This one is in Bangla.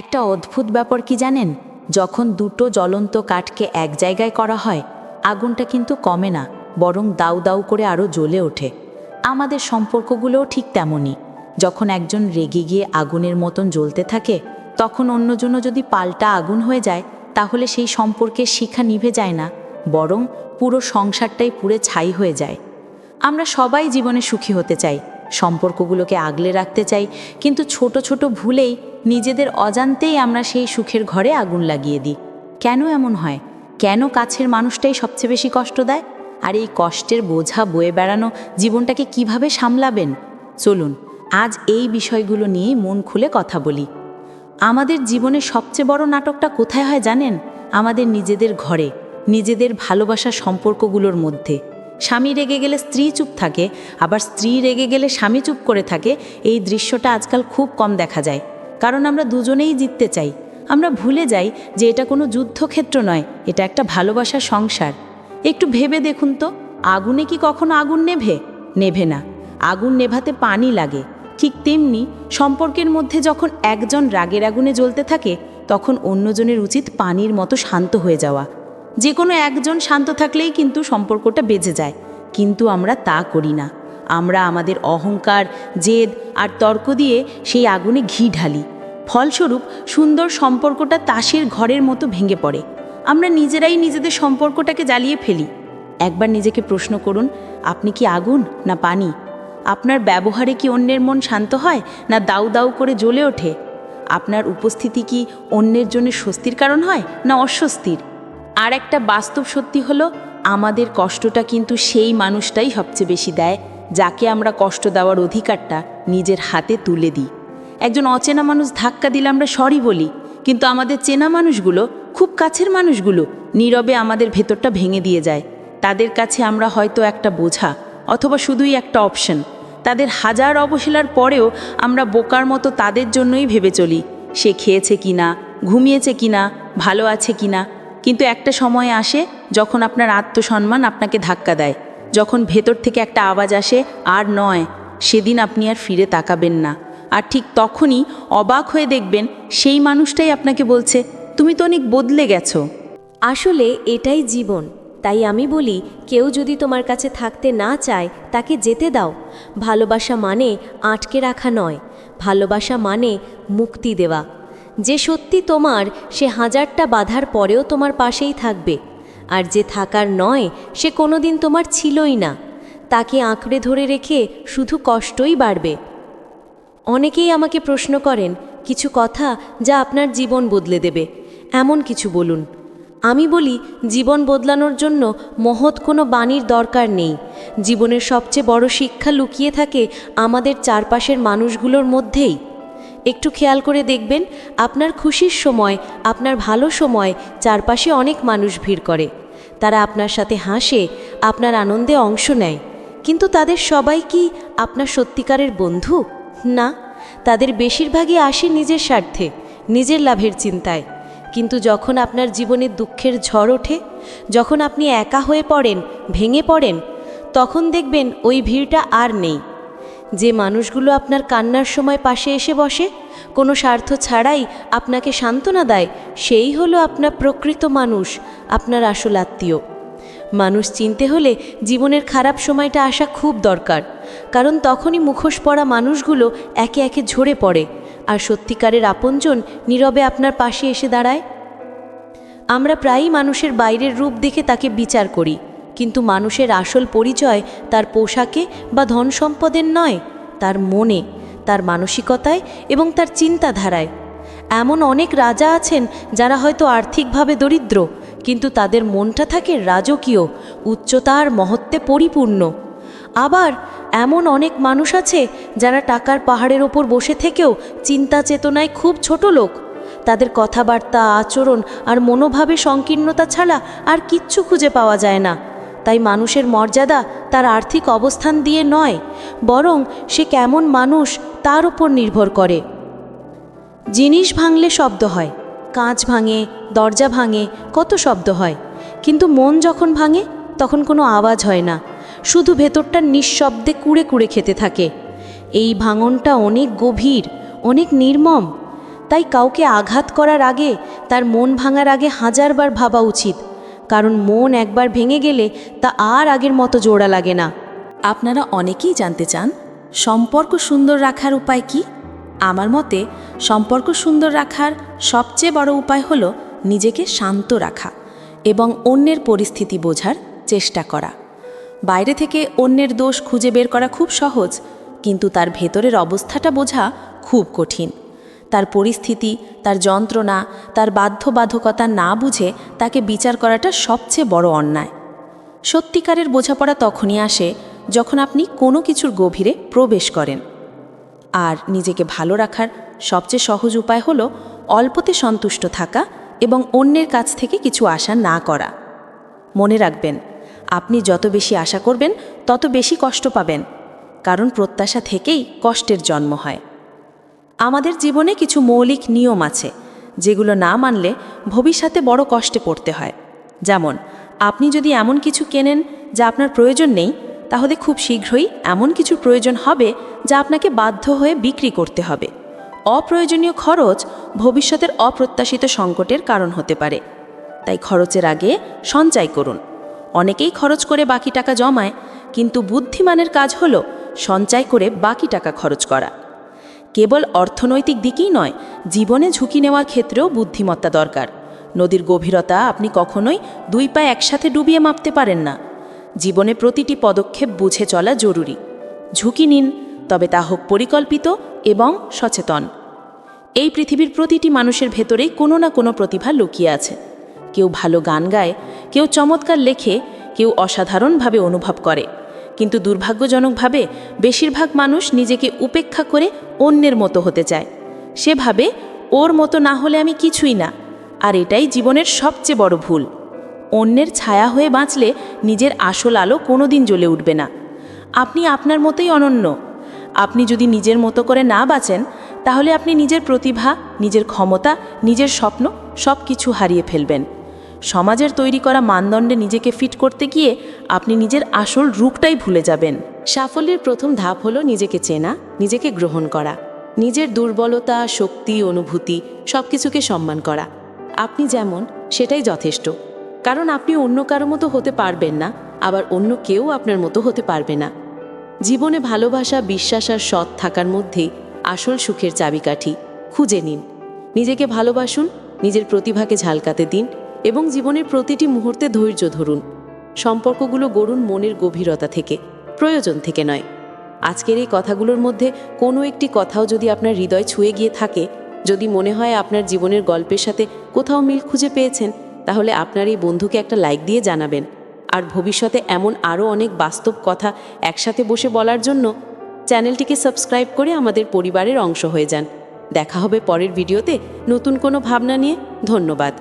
একটা অদ্ভুত ব্যাপার কি জানেন? যখন দুটো জ্বলন্ত কাঠকে এক জায়গায় করা হয়, আগুনটা কিন্তু কমে না, বরং দাউ দাউ করে আরও জ্বলে ওঠে। আমাদের সম্পর্কগুলোও ঠিক তেমনই। যখন একজন রেগে গিয়ে আগুনের মতন জ্বলতে থাকে, তখন অন্যজনও যদি পাল্টা আগুন হয়ে যায়, তাহলে সেই সম্পর্কের শিখা নিভে যায় না, বরং পুরো সংসারটাই পুরে ছাই হয়ে যায়। আমরা সবাই জীবনে সুখী হতে চাই সম্পর্কগুলোকে আগলে রাখতে চাই, কিন্তু ছোট ছোট ভুলেই নিজেদের অজান্তেই আমরা সেই সুখের ঘরে আগুন লাগিয়ে দিই। কেন এমন হয়? কেন কাছের মানুষটাই সবচেয়ে বেশি কষ্ট দেয়? আর এই কষ্টের বোঝা বয়ে বেড়ানো জীবনটাকে কীভাবে সামলাবেন? চলুন, আজ এই বিষয়গুলো নিয়েই মন খুলে কথা বলি। আমাদের জীবনের সবচেয়ে বড় নাটকটা কোথায় হয় জানেন? আমাদের নিজেদের ঘরে, নিজেদের ভালোবাসা সম্পর্কগুলোর মধ্যে। স্বামী রেগে গেলে স্ত্রী চুপ থাকে, আবার স্ত্রী রেগে গেলে স্বামী চুপ করে থাকে, এই দৃশ্যটা আজকাল খুব কম দেখা যায়। কারণ আমরা দুজনেই জিততে চাই। আমরা ভুলে যাই যে এটা কোনো যুদ্ধক্ষেত্র নয়, এটা একটা ভালোবাসার সংসার। একটু ভেবে দেখুন তো, আগুনে কি কখনো আগুন নেভে? নেভে না। আগুন নেভাতে পানি লাগে। ঠিক তেমনি সম্পর্কের মধ্যে যখন একজন রাগের আগুনে জ্বলতে থাকে, তখন অন্যজনের উচিত পানির মতো শান্ত হয়ে যাওয়া। যে কোনো একজন শান্ত থাকলেই কিন্তু সম্পর্কটা বেজে যায়। কিন্তু আমরা তা করি না। আমরা আমাদের অহংকার, জেদ আর তর্ক দিয়ে সেই আগুনে ঘি ঢালি। ফলস্বরূপ, সুন্দর সম্পর্কটা তাসের ঘরের মতো ভেঙে পড়ে। আমরা নিজেরাই নিজেদের সম্পর্কটাকে জ্বালিয়ে ফেলি। একবার নিজেকে প্রশ্ন করুন, আপনি কি আগুন না পানি? আপনার ব্যবহারে কি অন্যের মন শান্ত হয় না দাউ দাউ করে জ্বলে ওঠে? আপনার উপস্থিতি কি অন্যের জন্য স্বস্তির কারণ হয় না অস্বস্তির? আর একটা বাস্তব সত্যি হলো, আমাদের কষ্টটা কিন্তু সেই মানুষটাই সবচেয়ে বেশি দেয়, যাকে আমরা কষ্ট দেওয়ার অধিকারটা নিজের হাতে তুলে দিই। একজন অচেনা মানুষ ধাক্কা দিলে আমরা সরি বলি, কিন্তু আমাদের চেনা মানুষগুলো, খুব কাছের মানুষগুলো নীরবে আমাদের ভেতরটা ভেঙে দিয়ে যায়। তাদের কাছে আমরা হয়তো একটা বোঝা অথবা শুধুই একটা অপশন তাদের হাজার অবহেলার পরেও আমরা বোকার মতো তাদের জন্যই ভেবে চলি, সে খেয়েছে কিনা, ঘুমিয়েছে কিনা, ভালো আছে কিনা। কিন্তু একটা সময় আসে যখন আপনার আত্মসম্মান আপনাকে ধাক্কা দেয়। যখন ভেতর থেকে একটা আওয়াজ আসে, আর নয়, সেদিন আপনি আর ফিরে তাকাবেন না। আর ঠিক তখনই অবাক হয়ে দেখবেন সেই মানুষটাই আপনাকে বলছে, তুমি তো অনেক বদলে গেছো। আসলে এটাই জীবন। তাই আমি বলি, কেউ যদি তোমার কাছে থাকতে না চায়, তাকে যেতে দাও। ভালোবাসা মানে আটকে রাখা নয়। ভালোবাসা মানে মুক্তি দেওয়া। যে সত্যি তোমার, সে হাজারটা বাধার পরেও তোমার পাশেই থাকবে। আর যে থাকার নয়, সে কোনোদিন তোমার ছিলই না। তাকে আঁকড়ে ধরে রেখে শুধু কষ্টই বাড়বে। অনেকেই আমাকে প্রশ্ন করেন, কিছু কথা যা আপনার জীবন বদলে দেবে। এমন কিছু বলুন। আমি বলি, জীবন বদলানোর জন্য মহৎ কোনো বাণীর দরকার নেই। জীবনের সবচেয়ে বড় শিক্ষা লুকিয়ে থাকে আমাদের চারপাশের মানুষগুলোর মধ্যেই। একটু খেয়াল করে দেখবেন, আপনার খুশির সময়, আপনার ভালো সময় চারপাশে অনেক মানুষ ভিড় করে। তারা আপনার সাথে হাসে, আপনার আনন্দে অংশ নেয়। কিন্তু তাদের সবাই কি আপনার সত্যিকারের বন্ধু? না, তাদের বেশিরভাগই আসে নিজের স্বার্থে, নিজের লাভের চিন্তায়। কিন্তু যখন আপনার জীবনে দুঃখের ঝড় ওঠে, যখন আপনি একা হয়ে পড়েন, ভেঙে পড়েন, তখন দেখবেন ওই ভিড়টা আর নেই। যে মানুষগুলো আপনার কান্নার সময় পাশে এসে বসে, কোনো স্বার্থ ছাড়াই আপনাকে সান্ত্বনা দেয়, সেই হলো আপনার প্রকৃত মানুষ, আপনার আসল আত্মীয়। মানুষ চিনতে হলে জীবনের খারাপ সময়টা আসা খুব দরকার, কারণ তখনই মুখোশ পড়া মানুষগুলো একে একে ঝরে পড়ে, আর সত্যিকারের আপনজন নীরবে আপনার পাশে এসে দাঁড়ায়। আমরা প্রায়ই মানুষের বাইরের রূপ দেখে তাকে বিচার করি কিন্তু মানুষের আসল পরিচয় তার পোশাকে বা ধন সম্পদের নয়, তার মনে, তার মানসিকতায় এবং তার চিন্তাধারায়। এমন অনেক রাজা আছেন যারা হয়তো আর্থিকভাবে দরিদ্র, কিন্তু তাদের মনটা থাকে রাজকীয় উচ্চতা আর মহত্বে পরিপূর্ণ। আবার এমন অনেক মানুষ আছে যারা টাকার পাহাড়ের ওপর বসে থেকেও চিন্তা চেতনায় খুব ছোট লোক। তাদের কথাবার্তা, আচরণ আর মনোভাবে সংকীর্ণতা ছাড়া আর কিচ্ছু খুঁজে পাওয়া যায় না। তাই মানুষের মর্যাদা তার আর্থিক অবস্থান দিয়ে নয়, বরং সে কেমন মানুষ তার উপর নির্ভর করে। জিনিস ভাঙলে শব্দ হয়, কাঁচ ভাঙে, দরজা ভাঙে, কত শব্দ হয়, কিন্তু মন যখন ভাঙে, তখন কোনো আওয়াজ হয় না, শুধু ভেতরটা নিঃশব্দে কুড়ে কুড়ে খেতে থাকে। এই ভাঙনটা অনেক গভীর, অনেক নির্মম, তাই কাউকে আঘাত করার আগে, তার মন ভাঙার আগে হাজারবার ভাবা উচিত কারণ মন একবার ভেঙে গেলে তা আর আগের মতো জোড়া লাগে না। আপনারা অনেকেই জানতে চান, সম্পর্ক সুন্দর রাখার উপায় কি? আমার মতে, সম্পর্ক সুন্দর রাখার সবচেয়ে বড় উপায় হল নিজেকে শান্ত রাখা এবং অন্যের পরিস্থিতি বোঝার চেষ্টা করা। বাইরে থেকে অন্যের দোষ খুঁজে বের করা খুব সহজ, কিন্তু তার ভেতরের অবস্থাটা বোঝা খুব কঠিন। তার পরিস্থিতি, তার যন্ত্রণা, তার বাধ্যবাধকতা না বুঝে তাকে বিচার করাটা সবচেয়ে বড় অন্যায়। সত্যিকারের বোঝাপড়া তখনই আসে যখন আপনি কোনো কিছুর গভীরে প্রবেশ করেন। আর নিজেকে ভালো রাখার সবচেয়ে সহজ উপায় হল অল্পতে সন্তুষ্ট থাকা এবং অন্যের কাছ থেকে কিছু আশা না করা। মনে রাখবেন, আপনি যত বেশি আশা করবেন, তত বেশি কষ্ট পাবেন, কারণ প্রত্যাশা থেকেই কষ্টের জন্ম হয়। আমাদের জীবনে কিছু মৌলিক নিয়ম আছে, যেগুলো না মানলে ভবিষ্যতে বড় কষ্টে পড়তে হয়। যেমন, আপনি যদি এমন কিছু কেনেন যা আপনার প্রয়োজন নেই, তাহলে খুব শীঘ্রই এমন কিছু প্রয়োজন হবে যা আপনাকে বাধ্য হয়ে বিক্রি করতে হবে। অপ্রয়োজনীয় খরচ ভবিষ্যতের অপ্রত্যাশিত সংকটের কারণ হতে পারে। তাই খরচের আগে সঞ্চয় করুন। অনেকেই খরচ করে বাকি টাকা জমায়, কিন্তু বুদ্ধিমানের কাজ হলো সঞ্চয় করে বাকি টাকা খরচ করা। কেবল অর্থনৈতিক দিকেই নয়, জীবনে ঝুঁকি নেওয়ার ক্ষেত্রেও বুদ্ধিমত্তা দরকার। নদীর গভীরতা আপনি কখনোই দুই পা একসাথে ডুবিয়ে মাপতে পারেন না। জীবনে প্রতিটি পদক্ষেপ বুঝে চলা জরুরি। ঝুঁকি নিন, তবে তা হোক পরিকল্পিত এবং সচেতন। এই পৃথিবীর প্রতিটি মানুষের ভেতরেই কোনো না কোনো প্রতিভা লুকিয়ে আছে। কেউ ভালো গান গায়, কেউ চমৎকার লেখে, কেউ অসাধারণভাবে অনুভব করে। কিন্তু দুর্ভাগ্যজনকভাবে বেশিরভাগ মানুষ নিজেকে উপেক্ষা করে অন্যের মতো হতে চায়। সে ভাবে, ওর মতো না হলে আমি কিছুই না। আর এটাই জীবনের সবচেয়ে বড় ভুল। অন্যের ছায়া হয়ে বাঁচলে নিজের আসল আলো কোনোদিন জ্বলে উঠবে না। আপনি আপনার মতোই অনন্য। আপনি যদি নিজের মতো করে না বাঁচেন, তাহলে আপনি নিজের প্রতিভা, নিজের ক্ষমতা, নিজের স্বপ্ন সব কিছু হারিয়ে ফেলবেন। সমাজের তৈরি করা মানদণ্ডে নিজেকে ফিট করতে গিয়ে আপনি নিজের আসল রূপটাই ভুলে যাবেন। সাফল্যের প্রথম ধাপ হলো নিজেকে চেনা, নিজেকে গ্রহণ করা, নিজের দুর্বলতা, শক্তি, অনুভূতি সব কিছুকে সম্মান করা। আপনি যেমন, সেটাই যথেষ্ট। কারণ আপনি অন্য কারও মতো হতে পারবেন না, আবার অন্য কেউ আপনার মতো হতে পারবে না। জীবনে ভালোবাসা, বিশ্বাস আর সৎ থাকার মধ্যেই আসল সুখের চাবিকাঠি। খুঁজে নিন। নিজেকে ভালোবাসুন, নিজের প্রতিভাকে ঝালকাতে দিন এবং জীবনের প্রতিটি মুহূর্তে ধৈর্য ধরুন। সম্পর্কগুলো গড়ুন মনের গভীরতা থেকে, প্রয়োজন থেকে নয়। আজকের এই কথাগুলোর মধ্যে কোনো একটি কথাও যদি আপনার হৃদয় ছুঁয়ে গিয়ে থাকে, যদি মনে হয় আপনার জীবনের গল্পের সাথে কোথাও মিল খুঁজে পেয়েছেন, তাহলে আপনার এই বন্ধুকে একটা লাইক দিয়ে জানাবেন। আর ভবিষ্যতে এমন আরও অনেক বাস্তব কথা একসাথে বসে বলার জন্য চ্যানেলটিকে সাবস্ক্রাইব করে আমাদের পরিবারের অংশ হয়ে যান। দেখা হবে পরের ভিডিওতে। নতুন কোনো ভাবনা নিয়ে ধন্যবাদ।